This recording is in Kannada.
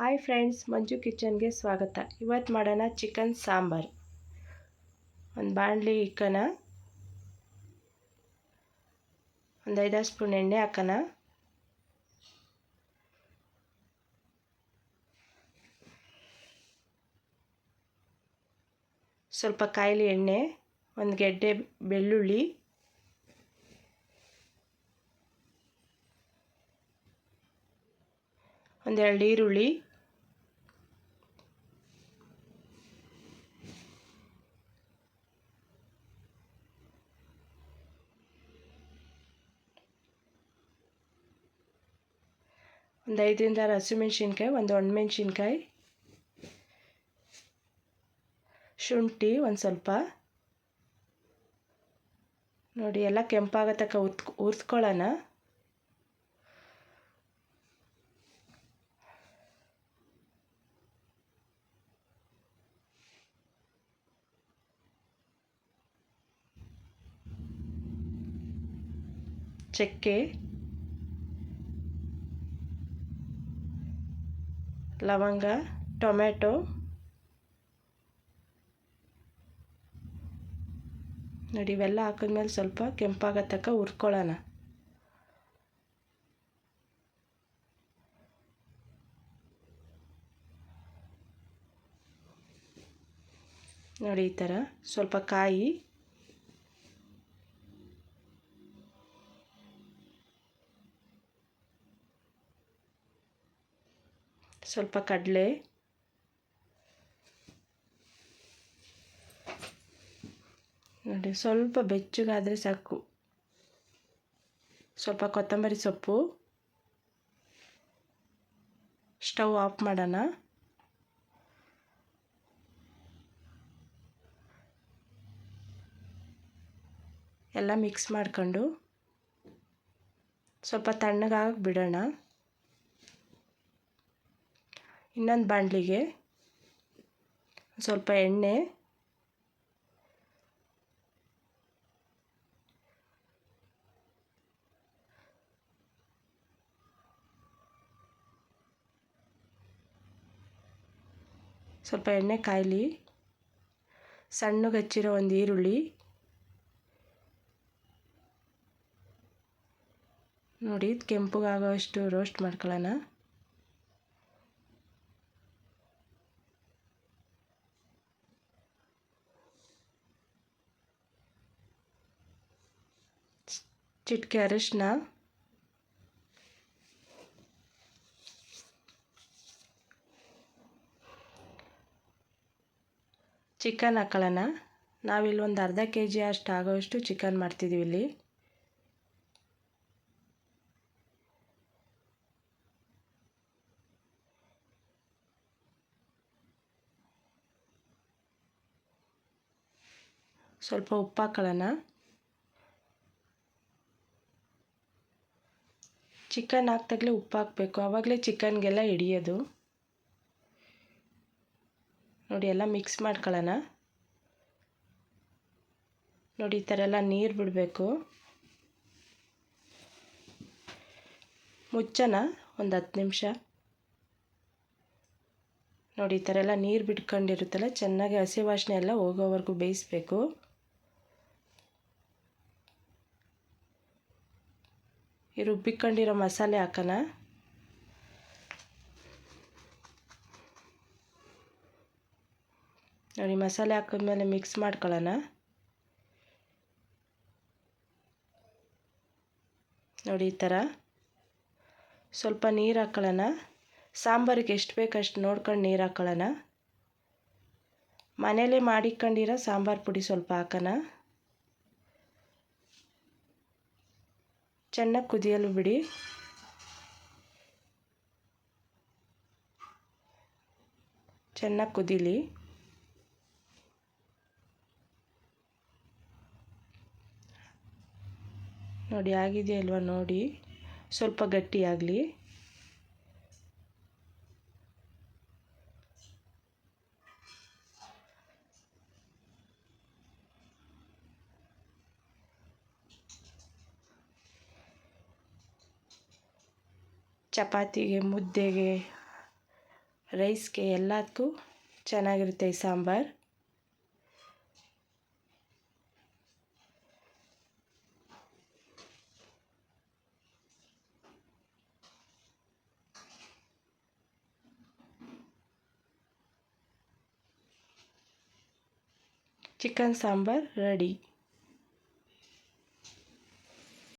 ಹಾಯ್ ಫ್ರೆಂಡ್ಸ್, ಮಂಜು ಕಿಚನ್ಗೆ ಸ್ವಾಗತ. ಇವತ್ತು ಮಾಡೋಣ ಚಿಕನ್ ಸಾಂಬಾರು. ಒಂದು ಬಾಣಲಿ ಇಕ್ಕನ. ಒಂದು ಐದಾರು ಸ್ಪೂನ್ ಎಣ್ಣೆ ಹಾಕೋಣ ಸ್ವಲ್ಪ ಕಾಯಿಲೆ ಎಣ್ಣೆ, ಒಂದು ಗೆಡ್ಡೆ ಬೆಳ್ಳುಳ್ಳಿ. ಒಂದೆರಡು ಈರುಳ್ಳಿ. ಒಂದು ಐದರಿಂದ ಆರು ಹಸಿಮೆಣ್ಸಿನ್ಕಾಯಿ ಒಂದು ಒಣಮೆಣ್ಸಿನ್ಕಾಯಿ ಶುಂಠಿ ಒಂದು ಸ್ವಲ್ಪ. ನೋಡಿ, ಎಲ್ಲ ಕೆಂಪಾಗೋ ತಕ್ಕ ಉತ್ ಚಕ್ಕೆ. ಲವಂಗ ಟೊಮೆಟೊ ನೋಡಿ ಇವೆಲ್ಲ ಹಾಕಿದ್ಮೇಲೆ ಸ್ವಲ್ಪ ಕೆಂಪಾಗೋ ತನಕ ಹುರ್ಕೊಳ್ಳೋಣ. ನೋಡಿ ಈ ಥರ ಸ್ವಲ್ಪ ಕಾಯಿ ಸ್ವಲ್ಪ ಕಡಲೆ. ನೋಡಿ, ಸ್ವಲ್ಪ ಬೆಚ್ಚಗಾದರೆ ಸಾಕು. ಸ್ವಲ್ಪ ಕೊತ್ತಂಬರಿ ಸೊಪ್ಪು. ಸ್ಟವ್ ಆಫ್ ಮಾಡೋಣ. ಎಲ್ಲ ಮಿಕ್ಸ್ ಮಾಡ್ಕೊಂಡು ಸ್ವಲ್ಪ ತಣ್ಣಗಾಗಿ ಬಿಡೋಣ. ಇನ್ನೊಂದು ಬಾಣಲಿಗೆ ಸ್ವಲ್ಪ ಎಣ್ಣೆ. ಸ್ವಲ್ಪ ಎಣ್ಣೆ ಕಾಯಲಿ. ಸಣ್ಣಗೆ ಹಚ್ಚಿರೋ ಒಂದು ಈರುಳ್ಳಿ. ನೋಡಿ ಕೆಂಪಗಾಗೋಷ್ಟು ರೋಸ್ಟ್ ಮಾಡ್ಕೊಳ್ಳೋಣ. ಚಿಟಿಕೆ ಅರಿಶಿನ ಚಿಕನ್ ಹಾಕೊಳ್ಳೋಣ ನಾವಿಲ್ಲಿ ಒಂದು ಅರ್ಧ ಕೆ ಜಿ ಅಷ್ಟು ಆಗೋಷ್ಟು ಚಿಕನ್ ಮಾಡ್ತಿದ್ದೀವಿ ಇಲ್ಲಿ. ಸ್ವಲ್ಪ ಉಪ್ಪು ಹಾಕೊಳ್ಳೋಣ ಚಿಕನ್ ಹಾಕ್ದಾಗಲೇ ಉಪ್ಪು ಹಾಕಬೇಕು ಆವಾಗಲೇ ಚಿಕನ್ಗೆಲ್ಲ ಹಿಡಿಯೋದು. ನೋಡಿ, ಎಲ್ಲ ಮಿಕ್ಸ್ ಮಾಡ್ಕೊಳ್ಳೋಣ. ನೋಡಿ, ಈ ಥರ ಎಲ್ಲ ನೀರು ಬಿಡಬೇಕು. ಮುಚ್ಚೋಣ, ಒಂದು ಹತ್ತು ನಿಮಿಷ. ನೋಡಿ, ಈ ಥರ ಎಲ್ಲ ನೀರು ಬಿಟ್ಕೊಂಡಿರುತ್ತಲ್ಲ, ಚೆನ್ನಾಗಿ ಹಸಿ ವಾಸನೆ ಎಲ್ಲ ಹೋಗೋವರೆಗೂ ಬೇಯಿಸ್ಬೇಕು. ಈ ರುಬ್ಬಿಕೊಂಡಿರೋ ಮಸಾಲೆ ಹಾಕೋಣ. ನೋಡಿ, ಮಸಾಲೆ ಹಾಕಿದ್ಮೇಲೆ ಮಿಕ್ಸ್ ಮಾಡ್ಕೊಳ್ಳೋಣ. ನೋಡಿ, ಈ ಥರ. ಸ್ವಲ್ಪ ನೀರು ಹಾಕೊಳ್ಳೋಣ. ಸಾಂಬಾರಿಗೆ ಎಷ್ಟು ಬೇಕು ಅಷ್ಟು ನೋಡ್ಕೊಂಡು ನೀರು ಹಾಕೊಳ್ಳೋಣ. ಮನೇಲೇ ಮಾಡಿಕೊಂಡಿರೋ ಸಾಂಬಾರು ಪುಡಿ ಸ್ವಲ್ಪ ಹಾಕೋಣ. ಚೆನ್ನಾಗಿ ಕುದಿಯಲು ಬಿಡಿ. ಚೆನ್ನಾಗಿ ಕುದೀಲಿ. ನೋಡಿ ಆಗಿದೆಯಲ್ವ ನೋಡಿ. ಸ್ವಲ್ಪ ಗಟ್ಟಿಯಾಗಲಿ. ಚಪಾತಿಗೆ ಮುದ್ದೆಗೆ ರೈಸ್ಗೆ ಎಲ್ಲದಕ್ಕೂ ಚೆನ್ನಾಗಿರುತ್ತೆ ಈ ಸಾಂಬಾರು. Chicken sambar ready.